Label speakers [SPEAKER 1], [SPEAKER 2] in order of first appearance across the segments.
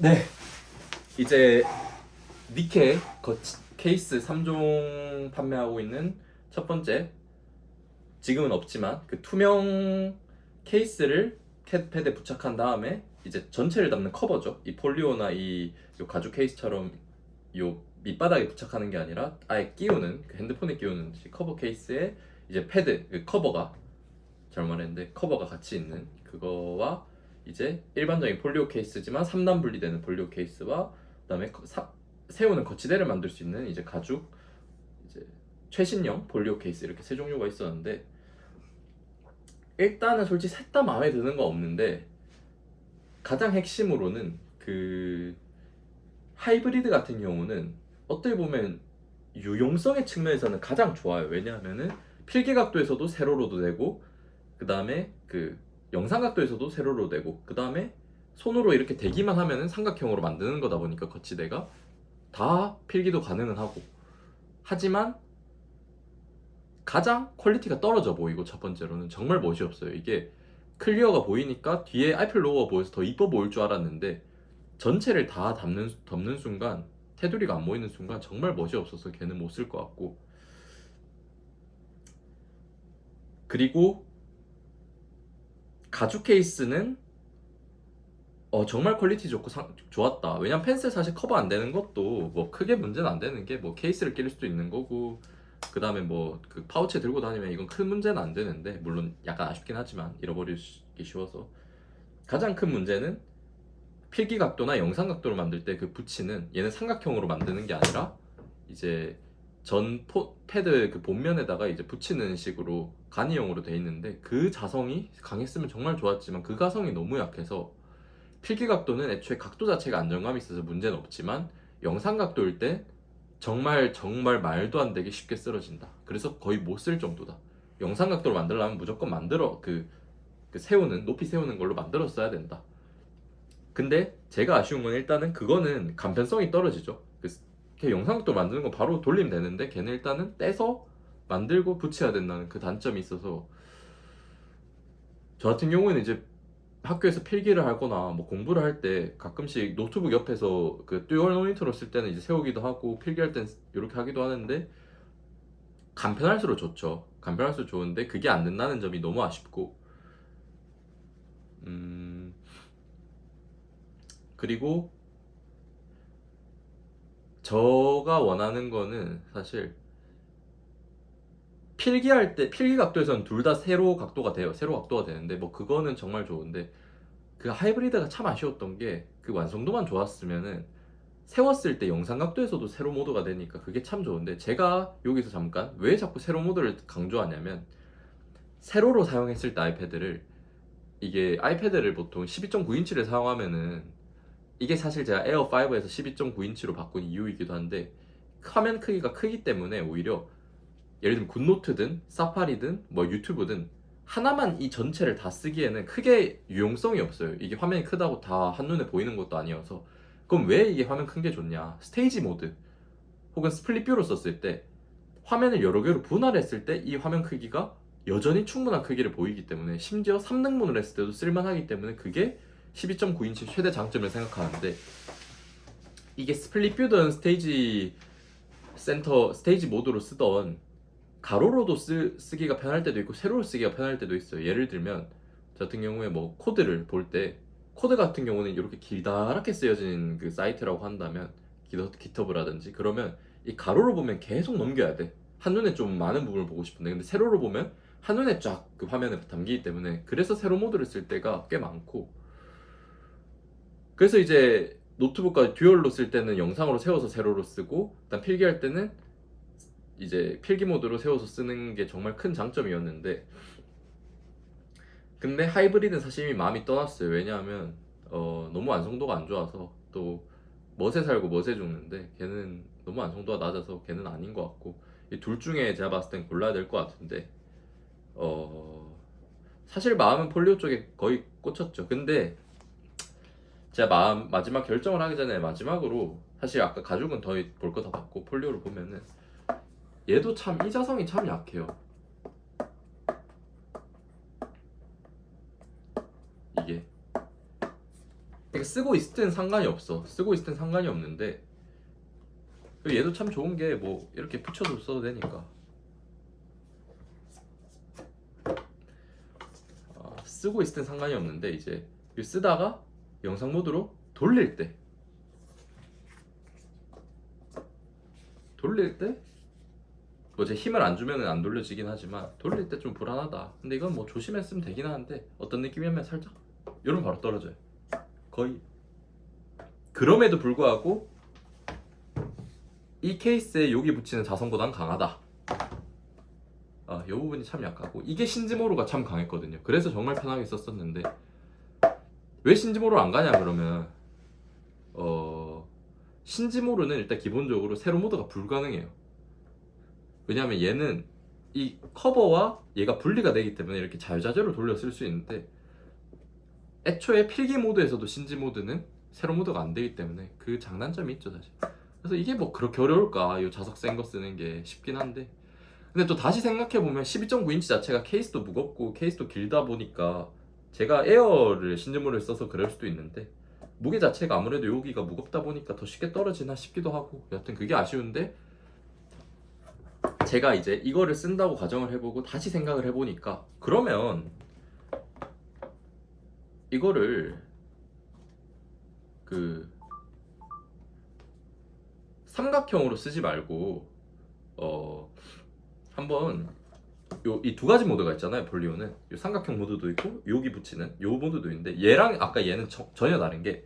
[SPEAKER 1] 네. 이제 니케 거치, 케이스 3종 판매하고 있는 첫 번째 지금은 없지만 그 투명 케이스를 캣패드에 부착한 다음에 이제 전체를 담는 커버죠. 이 폴리오나 이 요 가죽 케이스처럼 요 밑바닥에 부착하는 게 아니라 아예 끼우는 그 핸드폰에 끼우는 이 커버 케이스에 이제 패드 그 커버가 잘못 말했는데 커버가 같이 있는 그거와 이제 일반적인 폴리오 케이스지만 3단 분리되는 폴리오 케이스와 그다음에 거- 사- 세우는 거치대를 만들 수 있는 이제 가죽 이제 최신형 폴리오 케이스 이렇게 세 종류가 있었는데 일단은 솔직히 셋 다 마음에 드는 거 없는데 가장 핵심으로는 그 하이브리드 같은 경우는 어떻게 보면 유용성의 측면에서는 가장 좋아요. 왜냐하면은 필기 각도에서도 세로로도 되고 그 다음에 그 영상 각도에서도 세로로 되고 그 다음에 손으로 이렇게 대기만 하면은 삼각형으로 만드는 거다 보니까 거치대가 다 필기도 가능은 하고. 하지만 가장 퀄리티가 떨어져 보이고 첫 번째로는 정말 멋이 없어요. 이게 클리어가 보이니까 뒤에 아이플 로고가 보여서 더 이뻐 보일 줄 알았는데 전체를 다 담는, 덮는 순간 테두리가 안 보이는 순간 정말 멋이 없어서 걔는 못 쓸 것 같고. 그리고 가죽 케이스는 어 정말 퀄리티 좋고 상- 좋았다. 왜냐면 펜슬 사실 커버 안 되는 것도 뭐 크게 문제는 안 되는 게 뭐 케이스를 끼를 수도 있는 거고 그 다음에 뭐 그 파우치 들고 다니면 이건 큰 문제는 안 되는데 물론 약간 아쉽긴 하지만 잃어버리기 쉬워서 가장 큰 문제는 필기 각도나 영상 각도로 만들 때 그 붙이는 얘는 삼각형으로 만드는 게 아니라 이제 전 포, 패드 그 본면에다가 이제 붙이는 식으로 간이형으로 돼 있는데 그 자성이 강했으면 정말 좋았지만 그 가성이 너무 약해서 필기 각도는 애초에 각도 자체가 안정감이 있어서 문제는 없지만 영상 각도일 때 정말 정말 말도 안 되게 쉽게 쓰러진다. 그래서 거의 못 쓸 정도다. 영상 각도로 만들려면 무조건 만들어 그, 그 세우는 높이 세우는 걸로 만들었어야 된다. 근데 제가 아쉬운 건 일단은 그거는 간편성이 떨어지죠. 그걔 영상 각도 만드는 거 바로 돌리면 되는데 걔는 일단은 떼서 만들고 붙여야 된다는 그 단점이 있어서 저 같은 경우에는 이제 학교에서 필기를 하거나 뭐 공부를 할 때 가끔씩 노트북 옆에서 그 듀얼 모니터로 쓸 때는 이제 세우기도 하고 필기할 땐 이렇게 하기도 하는데 간편할수록 좋죠. 간편할수록 좋은데 그게 안 된다는 점이 너무 아쉽고 음 그리고 저가 원하는 거는 사실 필기할 때 필기 각도에서는 둘 다 세로 각도가 돼요. 세로 각도가 되는데 뭐 그거는 정말 좋은데 그 하이브리드가 참 아쉬웠던 게 그 완성도만 좋았으면은 세웠을 때 영상 각도에서도 세로 모드가 되니까 그게 참 좋은데 제가 여기서 잠깐 왜 자꾸 세로 모드를 강조하냐면 세로로 사용했을 때 아이패드를 이게 아이패드를 보통 12.9인치를 사용하면은 이게 사실 제가 에어 5에서 12.9인치로 바꾼 이유이기도 한데 화면 크기가 크기 때문에 오히려 예를 들면 굿노트든 사파리든 뭐 유튜브든 하나만 이 전체를 다 쓰기에는 크게 유용성이 없어요. 이게 화면이 크다고 다 한눈에 보이는 것도 아니어서 그럼 왜 이게 화면 큰 게 좋냐? 스테이지 모드 혹은 스플릿 뷰로 썼을 때 화면을 여러 개로 분할했을 때 이 화면 크기가 여전히 충분한 크기를 보이기 때문에 심지어 3등분을 했을 때도 쓸만하기 때문에 그게 12.9인치 최대 장점을 생각하는데 이게 스플릿 뷰든 스테이지 센터 스테이지 모드로 쓰던 가로로도 쓰, 쓰기가 편할 때도 있고 세로로 쓰기가 편할 때도 있어요. 예를 들면 저 같은 경우에 뭐 코드를 볼 때 코드 같은 경우는 이렇게 기다랗게 쓰여진 그 사이트라고 한다면 기터, 기터브라든지 그러면 이 가로로 보면 계속 넘겨야 돼. 한눈에 좀 많은 부분을 보고 싶은데 근데 세로로 보면 한눈에 쫙 그 화면에 담기기 때문에 그래서 세로 모드를 쓸 때가 꽤 많고 그래서 이제 노트북과 듀얼로 쓸 때는 영상으로 세워서 세로로 쓰고 일단 필기할 때는 이제 필기 모드로 세워서 쓰는 게 정말 큰 장점이었는데 근데 하이브리드는 사실 마음이 떠났어요. 왜냐하면 어, 너무 완성도가 안 좋아서 또 멋에 살고 멋에 죽는데 걔는 너무 완성도가 낮아서 걔는 아닌 것 같고 이 둘 중에 제가 봤을 땐 골라야 될 것 같은데 어 사실 마음은 폴리오 쪽에 거의 꽂혔죠. 근데 제가 마음 마지막 결정을 하기 전에 마지막으로 사실 아까 가죽은 더 볼 거 다 봤고 폴리오를 보면은 얘도 참 이자성이 참 약해요. 이게 그러니까 쓰고 있을 땐 상관이 없어. 쓰고 있을 땐 상관이 없는데 얘도 참 좋은 게 뭐 이렇게 붙여서 써도 되니까. 아, 쓰고 있을 땐 상관이 없는데 이제 쓰다가 영상 모드로 돌릴 때 돌릴 때 뭐제 힘을 안 주면은 안 돌려지긴 하지만 돌릴 때 좀 불안하다. 근데 이건 뭐 조심했으면 되긴 하는데 어떤 느낌이냐면 살짝 이러면 바로 떨어져요. 거의 그럼에도 불구하고 이 케이스에 여기 붙이는 자성보단 강하다. 아, 이 부분이 참 약하고 이게 신지모로가 참 강했거든요. 그래서 정말 편하게 썼었는데 왜 신지모로 안 가냐 그러면 어 신지모로는 일단 기본적으로 세로 모드가 불가능해요. 왜냐하면 얘는 이 커버와 얘가 분리가 되기 때문에 이렇게 자유자재로 돌려 쓸 수 있는데 애초에 필기 모드에서도 신지 모드는 세로 모드가 안 되기 때문에 그 장단점이 있죠 사실. 그래서 이게 뭐 그렇게 어려울까 이 자석 센 거 쓰는 게 쉽긴 한데 근데 또 다시 생각해 보면 12.9인치 자체가 케이스도 무겁고 케이스도 길다 보니까 제가 에어를 신지모를 써서 그럴 수도 있는데 무게 자체가 아무래도 여기가 무겁다 보니까 더 쉽게 떨어지나 싶기도 하고 여하튼 그게 아쉬운데 제가 이제 이거를 쓴다고 가정을 해보고 다시 생각을 해보니까 그러면 이거를 그 삼각형으로 쓰지 말고 어 한번 요 이 두 가지 모드가 있잖아요 볼리오는. 요 삼각형 모드도 있고 여기 붙이는 요 모드도 있는데 얘랑 아까 얘는 저- 전혀 다른 게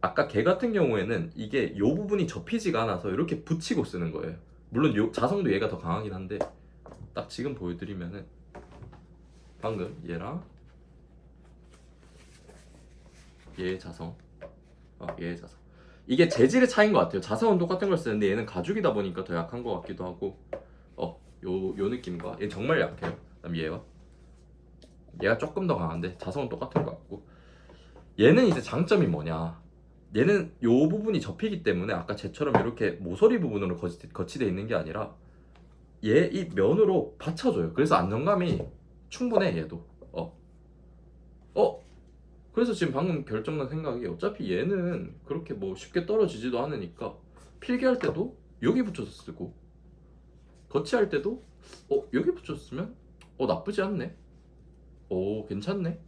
[SPEAKER 1] 아까 걔 같은 경우에는 이게 요 부분이 접히지가 않아서 이렇게 붙이고 쓰는 거예요. 물론 요 자성도 얘가 더 강하긴 한데 딱 지금 보여드리면은 방금 얘랑 얘의 자성 어, 얘의 자성. 이게 재질의 차이인 것 같아요. 자성은 똑같은 걸 쓰는데 얘는 가죽이다 보니까 더 약한 것 같기도 하고 어 요 요 느낌과 얘 정말 약해요. 그다음 얘와 얘가 조금 더 강한데 자성은 똑같은 것 같고. 얘는 이제 장점이 뭐냐. 얘는 요 부분이 접히기 때문에 아까 쟤처럼 이렇게 모서리 부분으로 거치, 거치돼 있는 게 아니라 얘 이 면으로 받쳐줘요. 그래서 안정감이 충분해 얘도. 어. 어? 그래서 지금 방금 결정난 생각이 어차피 얘는 그렇게 뭐 쉽게 떨어지지도 않으니까 필기할 때도 여기 붙여서 쓰고 거치할 때도 어 여기 쓰면 어 나쁘지 않네. 오 괜찮네.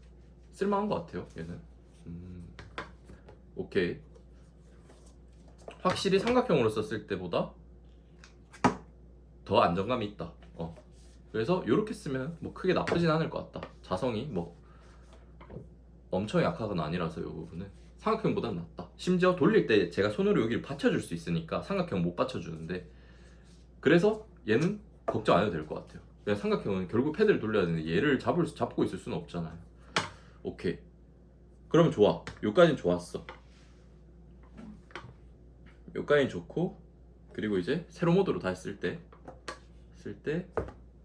[SPEAKER 1] 쓸만한 것 같아요 얘는. 음. 오케이. 확실히 삼각형으로 썼을 때보다 더 안정감이 있다. 어. 그래서 이렇게 쓰면 뭐 크게 나쁘진 않을 것 같다. 자성이 뭐 엄청 약하건 아니라서 이 부분은. 삼각형보단 낫다. 심지어 돌릴 때 제가 손으로 여기를 받쳐줄 수 있으니까 삼각형 못 받쳐주는데. 그래서 얘는 걱정 안 해도 될 것 같아요. 그냥 삼각형은 결국 패드를 돌려야 되는데 얘를 잡을 수- 잡고 있을 수는 없잖아요. 오케이. 그러면 좋아. 요까진 좋았어. 요까진 좋고 그리고 이제 세로 모드로 다시 쓸때쓸 때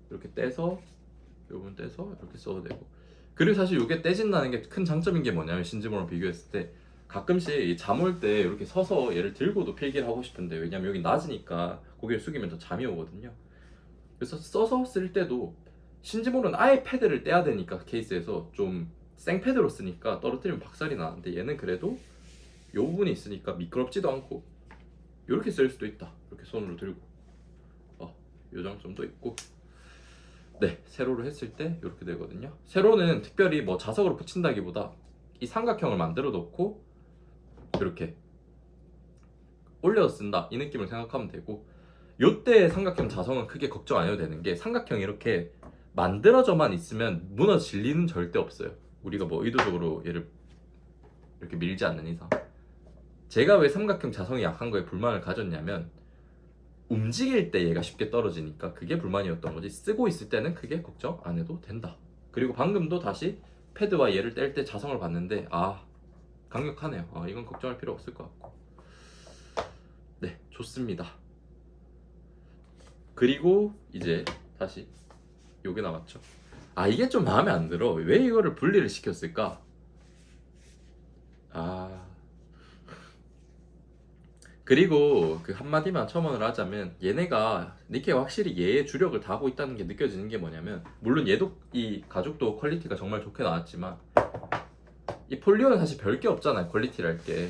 [SPEAKER 1] 이렇게 떼서 요분 떼서 이렇게 써도 되고 그리고 사실 이게 떼진다는 게 큰 장점인 게 뭐냐면 신지모랑 비교했을 때 가끔씩 잠 올 때 이렇게 서서 얘를 들고도 필기를 하고 싶은데 왜냐면 여기 낮으니까 고개를 숙이면 더 잠이 오거든요. 그래서 써서 쓸 때도 신지모는 아예 패드를 떼야 되니까 케이스에서 좀 생패드로 쓰니까 떨어뜨리면 박살이 나는데 얘는 그래도 이 부분이 있으니까 미끄럽지도 않고 이렇게 쓸 수도 있다. 이렇게 손으로 들고 어, 이 장점도 있고 네, 세로로 했을 때 이렇게 되거든요. 세로는 특별히 뭐 자석으로 붙인다기보다 이 삼각형을 만들어 놓고 이렇게 올려 쓴다. 이 느낌을 생각하면 되고 요때 삼각형 자성은 크게 걱정 안 해도 되는 게 삼각형이 이렇게 만들어져만 있으면 무너질 리는 절대 없어요. 우리가 뭐 의도적으로 얘를 이렇게 밀지 않는 이상. 제가 왜 삼각형 자성이 약한 거에 불만을 가졌냐면 움직일 때 얘가 쉽게 떨어지니까 그게 불만이었던 거지. 쓰고 있을 때는 크게 걱정 안 해도 된다. 그리고 방금도 다시 패드와 얘를 뗄 때 자성을 봤는데 아 강력하네요. 아, 이건 걱정할 필요 없을 것 같고. 네 좋습니다. 그리고 이제 다시 요게 나왔죠. 아 이게 좀 마음에 안 들어. 왜 이거를 분리를 시켰을까? 아. 그리고 그 한마디만 첨언을 하자면 얘네가 니케가 확실히 얘의 주력을 다 하고 있다는 게 느껴지는 게 뭐냐면 물론 얘도 이 가죽도 퀄리티가 정말 좋게 나왔지만 이 폴리오는 사실 별 게 없잖아요 퀄리티랄 게.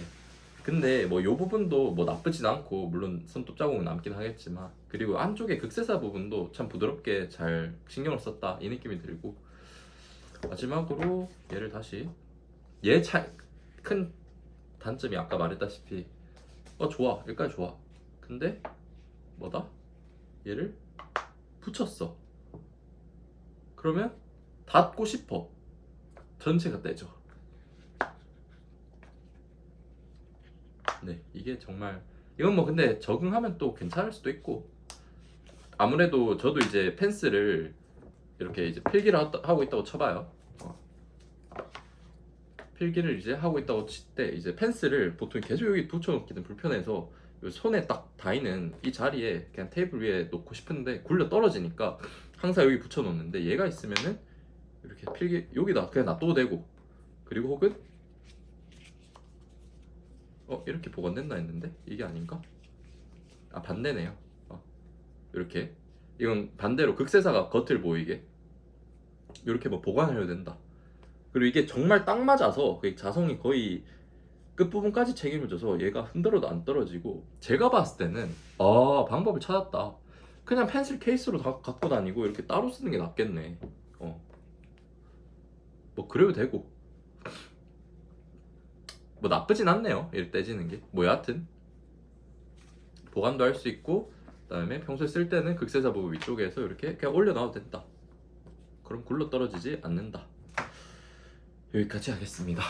[SPEAKER 1] 근데 뭐 요 부분도 뭐 나쁘진 않고 물론 손톱 자국은 남긴 하겠지만 그리고 안쪽에 극세사 부분도 참 부드럽게 잘 신경을 썼다 이 느낌이 들고. 마지막으로 얘를 다시. 얘차큰 단점이 아까 말했다시피 어 좋아 여기까지 좋아. 근데 뭐다? 얘를 붙였어. 그러면 닫고 싶어. 전체가 떼져 네 이게 정말 이건 뭐 근데 적응하면 또 괜찮을 수도 있고 아무래도 저도 이제 펜스를 이렇게 이제 필기를 하- 하고 있다고 쳐봐요 어. 필기를 이제 하고 있다고 칠 때 이제 펜스를 보통 계속 여기 붙여놓기는 불편해서 요 손에 딱 닿이는 이 자리에 그냥 테이블 위에 놓고 싶은데 굴려 떨어지니까 항상 여기 붙여놓는데 얘가 있으면은 이렇게 필기 여기다 그냥 놔둬도 되고 그리고 혹은 어 이렇게 보관된다 했는데 이게 아닌가? 아 반대네요. 어, 이렇게 이건 반대로 극세사가 겉을 보이게 이렇게 뭐 보관해야 된다. 그리고 이게 정말 딱 맞아서 그 자성이 거의 끝 부분까지 책임을 져서 얘가 흔들어도 안 떨어지고 제가 봤을 때는 아 방법을 찾았다. 그냥 펜슬 케이스로 다 갖고 다니고 이렇게 따로 쓰는 게 낫겠네. 어. 뭐 그래도 되고 뭐 나쁘진 않네요. 이렇게 떼지는 게. 뭐 여하튼 보관도 할 수 있고 그다음에 평소에 쓸 때는 극세사 부분 위쪽에서 이렇게 그냥 올려놔도 된다. 그럼 굴러 떨어지지 않는다. 여기까지 하겠습니다.